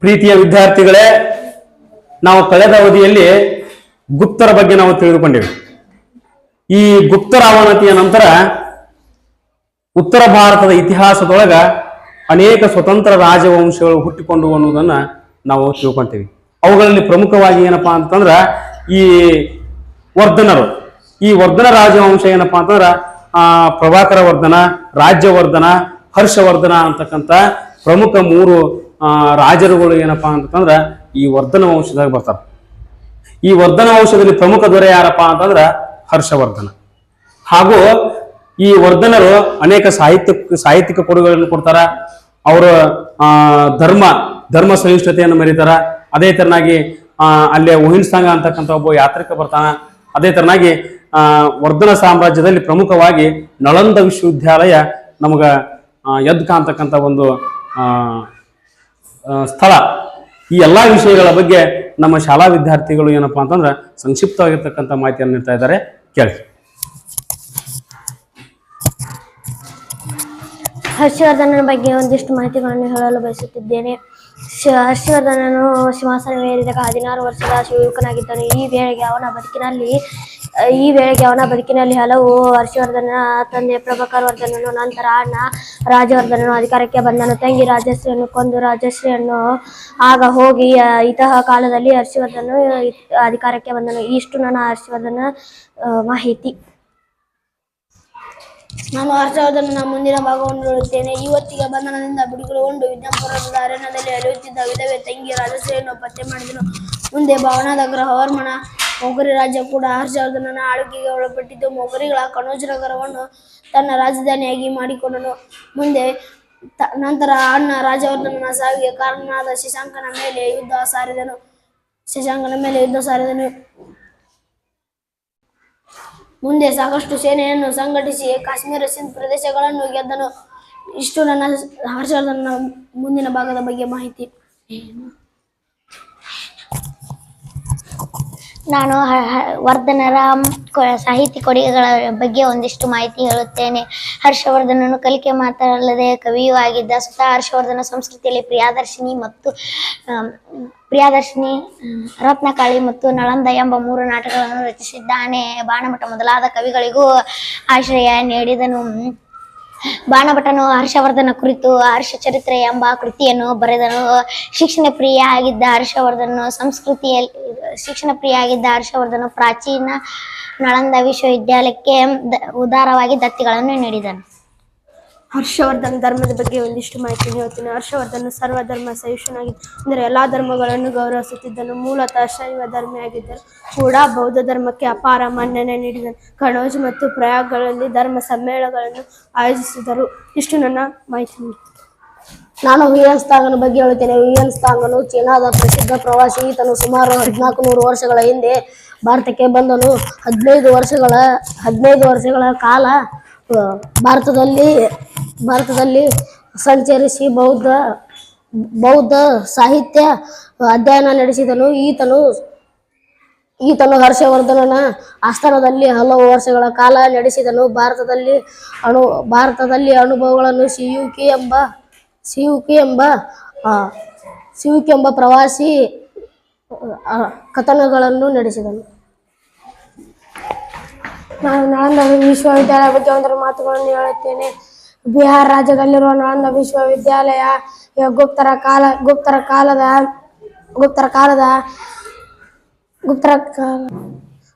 ಪ್ರೀತಿಯ ವಿದ್ಯಾರ್ಥಿಗಳೇ, ನಾವು ಕಳೆದ ಅವಧಿಯಲ್ಲಿ ಗುಪ್ತರ ಬಗ್ಗೆ ನಾವು ತಿಳಿದುಕೊಂಡಿವೆ. ಈ ಗುಪ್ತರ ಅವನತಿಯ ನಂತರ ಉತ್ತರ ಭಾರತದ ಇತಿಹಾಸದೊಳಗ ಅನೇಕ ಸ್ವತಂತ್ರ ರಾಜವಂಶಗಳು ಹುಟ್ಟಿಕೊಂಡು ಅನ್ನೋದನ್ನ ನಾವು ತಿಳ್ಕೊಂತೀವಿ. ಅವುಗಳಲ್ಲಿ ಪ್ರಮುಖವಾಗಿ ಏನಪ್ಪಾ ಅಂತಂದ್ರ ಈ ವರ್ಧನರು. ಈ ವರ್ಧನ ರಾಜವಂಶ ಏನಪ್ಪಾ ಅಂತಂದ್ರ, ಆ ಪ್ರಭಾಕರ ವರ್ಧನ ರಾಜ್ಯವರ್ಧನ, ಹರ್ಷವರ್ಧನ ಅಂತಕ್ಕಂಥ ಪ್ರಮುಖ ಮೂರು ರಾಜರುಗಳು ಏನಪ್ಪಾ ಅಂತಂದ್ರ ಈ ವರ್ಧನ ವಂಶದಾಗ ಬರ್ತಾರ. ಈ ವರ್ಧನ ವಂಶದಲ್ಲಿ ಪ್ರಮುಖ ದೊರೆ ಯಾರಪ್ಪ ಅಂತಂದ್ರ ಹರ್ಷವರ್ಧನ. ಹಾಗೂ ಈ ವರ್ಧನರು ಅನೇಕ ಸಾಹಿತ್ಯ ಸಾಹಿತ್ಯಿಕ ಕೊಡುಗೆಗಳನ್ನು ಕೊಡ್ತಾರ. ಅವರು ಧರ್ಮ ಧರ್ಮ ಸಹಿಷ್ಣುತೆಯನ್ನು ಮೆರೀತಾರ. ಅದೇ ತರನಾಗಿ ಅಲ್ಲೇ ಒಹಿನ್ಸಾಂಗ ಅಂತಕ್ಕಂಥ ಒಬ್ಬ ಯಾತ್ರಿಕ ಬರ್ತಾನ. ಅದೇ ತರನಾಗಿ ವರ್ಧನ ಸಾಮ್ರಾಜ್ಯದಲ್ಲಿ ಪ್ರಮುಖವಾಗಿ ನಳಂದ ವಿಶ್ವವಿದ್ಯಾಲಯ ನಮಗ ಎದ್ಕ ಅಂತಕ್ಕಂಥ ಒಂದು ಸ್ಥಳ. ಈ ಎಲ್ಲಾ ವಿಷಯಗಳ ಬಗ್ಗೆ ನಮ್ಮ ಶಾಲಾ ವಿದ್ಯಾರ್ಥಿಗಳು ಏನಪ್ಪಾ ಅಂತಂದ್ರೆ ಸಂಕ್ಷಿಪ್ತವಾಗಿರ್ತಕ್ಕಂಥ ಮಾಹಿತಿಯನ್ನು ನೀಡ್ತಾ ಇದ್ದಾರೆ. ಕೇಳಿ. ಹರ್ಷವರ್ಧನನ ಬಗ್ಗೆ ಒಂದಿಷ್ಟು ಮಾಹಿತಿಗಳನ್ನು ಹೇಳಲು ಬಯಸುತ್ತಿದ್ದೇನೆ. ಹರ್ಷವರ್ಧನನು ಸಿಂಹಾಸನವೇರಿದಾಗ ಹದಿನಾರು ವರ್ಷದ ಯುವಕನಾಗಿದ್ದನು ಈ ವೇಳೆಗೆ ಅವನ ಬದುಕಿನಲ್ಲಿ ಈ ವೇಳೆಗೆ ಅವನ ಬದುಕಿನಲ್ಲಿ ಹಲವು ಹರ್ಷವರ್ಧನ, ತಂದೆ ಪ್ರಭಾಕರ್ ವರ್ಧನನು, ನಂತರ ಅಣ್ಣ ರಾಜವರ್ಧನನು ಅಧಿಕಾರಕ್ಕೆ ಬಂದನು. ತಂಗಿ ರಾಜಶ್ರೀಯನ್ನು ಕೊಂದು ರಾಜಶ್ರೀಯನ್ನು ಆಗ ಹೋಗಿ ಇತಹ ಇತಃ ಕಾಲದಲ್ಲಿ ಹರ್ಷವರ್ಧನ ಅಧಿಕಾರಕ್ಕೆ ಬಂದನು. ಇಷ್ಟು ನನ್ನ ಹರ್ಷವರ್ಧನ ಮಾಹಿತಿ. ನಾನು ಹರ್ಷವರ್ಧನ ಮುಂದಿನ ಭಾಗವನ್ನು ನೋಡುತ್ತೇನೆ. ಇವತ್ತಿಗೆ ಬಂಧನದಿಂದ ಬಿಡುಗಡೆಗೊಂಡು ವಿದ್ಯಾಪುರದ ಅರಣ್ಯದಲ್ಲಿ ಅಲೆಯುತ್ತಿದ್ದ ವಿಧವೆ ತಂಗಿ ರಾಜಶ್ರೀಯನ್ನು ಪತ್ತೆ ಮಾಡಿದನು. ಮುಂದೆ ಭವನದ ಗೃಹವರ್ಮನ ಮೊಗರಿ ರಾಜ್ಯ ಕೂಡ ಹರ್ಷವರ್ಧನನ ಆಳ್ವಿಕೆಗೆ ಒಳಪಟ್ಟಿದ್ದು. ಮೊಗರಿಗಳ ಕನೋಜ್ ನಗರವನ್ನು ತನ್ನ ರಾಜಧಾನಿಯಾಗಿ ಮಾಡಿಕೊಂಡನು. ಮುಂದೆ ನಂತರ ಅಣ್ಣ ರಾಜವರ್ಧನನ ಸಾವಿಗೆ ಕಾರಣನಾದ ಶಶಾಂಕನ ಮೇಲೆ ಯುದ್ಧ ಸಾರಿದನು. ಶಶಾಂಕನ ಮೇಲೆ ಯುದ್ಧ ಸಾರಿದನು. ಮುಂದೆ ಸಾಕಷ್ಟು ಸೇನೆಯನ್ನು ಸಂಘಟಿಸಿ ಕಾಶ್ಮೀರ ಸಿಂಧ್ ಪ್ರದೇಶಗಳನ್ನು ಗೆದ್ದನು. ಇಷ್ಟು ನನ್ನ ಹರ್ಷವರ್ಧನ ಮುಂದಿನ ಭಾಗದ ಬಗ್ಗೆ ಮಾಹಿತಿ. ನಾನು ವರ್ಧನರ ಸಾಹಿತ್ಯ ಕೊಡುಗೆಗಳ ಬಗ್ಗೆ ಒಂದಿಷ್ಟು ಮಾಹಿತಿ ಹೇಳುತ್ತೇನೆ. ಹರ್ಷವರ್ಧನನು ಕಲಿಕೆ ಮಾತ್ರಲ್ಲದೆ ಕವಿಯೂ ಆಗಿದ್ದ ಸ್ವತಃ ಹರ್ಷವರ್ಧನ ಸಂಸ್ಕೃತಿಯಲ್ಲಿ ಪ್ರಿಯಾದರ್ಶಿನಿ ಮತ್ತು ಪ್ರಿಯಾದರ್ಶಿನಿ ರತ್ನಕಾಳಿ ಮತ್ತು ನಳಂದ ಎಂಬ ಮೂರು ನಾಟಕಗಳನ್ನು ರಚಿಸಿದ್ದಾನೆ. ಬಾಣಮಠ ಮೊದಲಾದ ಕವಿಗಳಿಗೂ ಆಶ್ರಯ ನೀಡಿದನು. ಬಾಣಭಟನು ಹರ್ಷವರ್ಧನ ಕುರಿತು ಹರ್ಷ ಚರಿತ್ರೆ ಎಂಬ ಕೃತಿಯನ್ನು ಬರೆದನು. ಶಿಕ್ಷಣ ಪ್ರಿಯ ಆಗಿದ್ದ ಹರ್ಷವರ್ಧನ ಸಂಸ್ಕೃತಿಯಲ್ಲಿ, ಶಿಕ್ಷಣ ಪ್ರಿಯ ಆಗಿದ್ದ ಹರ್ಷವರ್ಧನ ಪ್ರಾಚೀನ ನಳಂದ ವಿಶ್ವವಿದ್ಯಾಲಯಕ್ಕೆ ಉದಾರವಾಗಿ ದತ್ತಿಗಳನ್ನು ನೀಡಿದನು. ಹರ್ಷವರ್ಧನ ಧರ್ಮದ ಬಗ್ಗೆ ಒಂದಿಷ್ಟು ಮಾಹಿತಿ ಹೇಳ್ತೀನಿ. ಹರ್ಷವರ್ಧನ ಸರ್ವಧರ್ಮ ಸಹಿಷ್ಣುನಾಗಿದ್ದ ಅಂದರೆ ಎಲ್ಲ ಧರ್ಮಗಳನ್ನು ಗೌರವಿಸುತ್ತಿದ್ದನು. ಮೂಲತಃ ಶೈವ ಧರ್ಮಿಯಾಗಿದ್ದರು ಕೂಡ ಬೌದ್ಧ ಧರ್ಮಕ್ಕೆ ಅಪಾರ ಮನ್ನಣೆ ನೀಡಿದನು. ಕಣೋಜ್ ಮತ್ತು ಪ್ರಯಾಗ್ಗಳಲ್ಲಿ ಧರ್ಮ ಸಮ್ಮೇಳನಗಳನ್ನು ಆಯೋಜಿಸಿದರು. ಇಷ್ಟು ನನ್ನ ಮಾಹಿತಿ. ನಾನು ಹುಯನ್ಸ್ತಾಂಗನ ಬಗ್ಗೆ ಹೇಳುತ್ತೇನೆ. ಸ್ಥಾಂಗನು ಚೀನಾದ ಪ್ರಸಿದ್ಧ ಪ್ರವಾಸಿ ಈತನು ಸುಮಾರು ಹದಿನಾಲ್ಕು ನೂರು ವರ್ಷಗಳ ಹಿಂದೆ ಭಾರತಕ್ಕೆ ಬಂದನು. ಹದಿನೈದು ವರ್ಷಗಳ ಹದಿನೈದು ವರ್ಷಗಳ ಕಾಲ ಭಾರತದಲ್ಲಿ ಭಾರತದಲ್ಲಿ ಸಂಚರಿಸಿ ಬೌದ್ಧ ಬೌದ್ಧ ಸಾಹಿತ್ಯ ಅಧ್ಯಯನ ನಡೆಸಿದನು. ಈತನು ಈತನು ಹರ್ಷವರ್ಧನನ ಆಸ್ಥಾನದಲ್ಲಿ ಹಲವು ವರ್ಷಗಳ ಕಾಲ ನಡೆಸಿದನು. ಭಾರತದಲ್ಲಿ ಅಣು, ಭಾರತದಲ್ಲಿ ಅನುಭವಗಳನ್ನು ಸಿಯುಕಿ ಎಂಬ ಸಿಯುಕಿ ಎಂಬ ಸಿಯುಕಿ ಎಂಬ ಪ್ರವಾಸಿ ಕಥನಗಳನ್ನು ನಡೆಸಿದನು. ನಾನು ನಳಂದ ವಿಶ್ವವಿದ್ಯಾಲಯ ಬಗ್ಗೆ ಒಂದರ ಮಾತುಗಳನ್ನು ಹೇಳುತ್ತೇನೆ. ಬಿಹಾರ ರಾಜ್ಯದಲ್ಲಿರುವ ನಳಂದ ವಿಶ್ವವಿದ್ಯಾಲಯ ಗುಪ್ತರ ಕಾಲ, ಗುಪ್ತರ ಕಾಲದ ಗುಪ್ತರ ಕಾಲದ, ಗುಪ್ತರ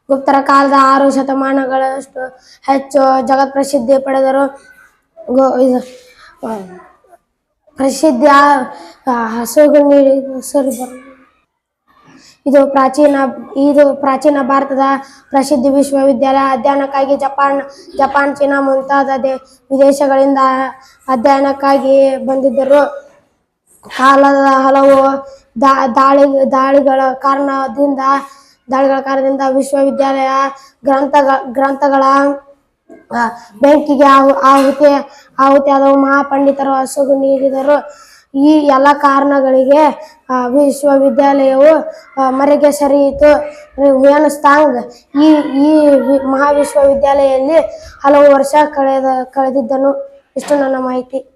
ಗುಪ್ತರ ಕಾಲದ ಆರು ಶತಮಾನಗಳಷ್ಟು ಹೆಚ್ಚು ಜಗತ್ ಪ್ರಸಿದ್ಧಿ ಪಡೆದರು. ಇದು, ಪ್ರಸಿದ್ಧ ಹಸುಗಳು ಹಸುಗು ನೀಡಿ ಸರಿ ಬರ ಇದು ಪ್ರಾಚೀನ ಇದು ಪ್ರಾಚೀನ ಭಾರತದ ಪ್ರಸಿದ್ಧ ವಿಶ್ವವಿದ್ಯಾಲಯ. ಅಧ್ಯಯನಕ್ಕಾಗಿ ಜಪಾನ್ ಜಪಾನ್, ಚೀನಾ ಮುಂತಾದ ದೇ, ವಿದೇಶಗಳಿಂದ ಅಧ್ಯಯನಕ್ಕಾಗಿ ಬಂದಿದ್ದರು. ಕಾಲದ ಹಲವು ದಾಳಿ, ದಾಳಿಗಳ ಕಾರಣದಿಂದ ದಾಳಿಗಳ ಕಾರಣದಿಂದ ವಿಶ್ವವಿದ್ಯಾಲಯ ಗ್ರಂಥ ಗ್ರಂಥಗಳ ಬೆಂಕಿಗೆ ಆಹು, ಆಹುತಿ, ಆಹುತಿಯಾದವು. ಮಹಾಪಂಡಿತರು ಹಸುಗು ನೀಡಿದರು. ಈ ಎಲ್ಲ ಕಾರಣಗಳಿಗೆ ವಿಶ್ವವಿದ್ಯಾಲಯವು ಮರೆಗೆ ಸರಿಯಿತು. ಹುಯನ್ಸ್ತಾಂಗ್ ಈ ಈ ಮಹಾವಿಶ್ವವಿದ್ಯಾಲಯದಲ್ಲಿ ಹಲವು ವರ್ಷ ಕಳೆದ, ಕಳೆದಿದ್ದನು. ಇಷ್ಟು ನನ್ನ ಮಾಹಿತಿ.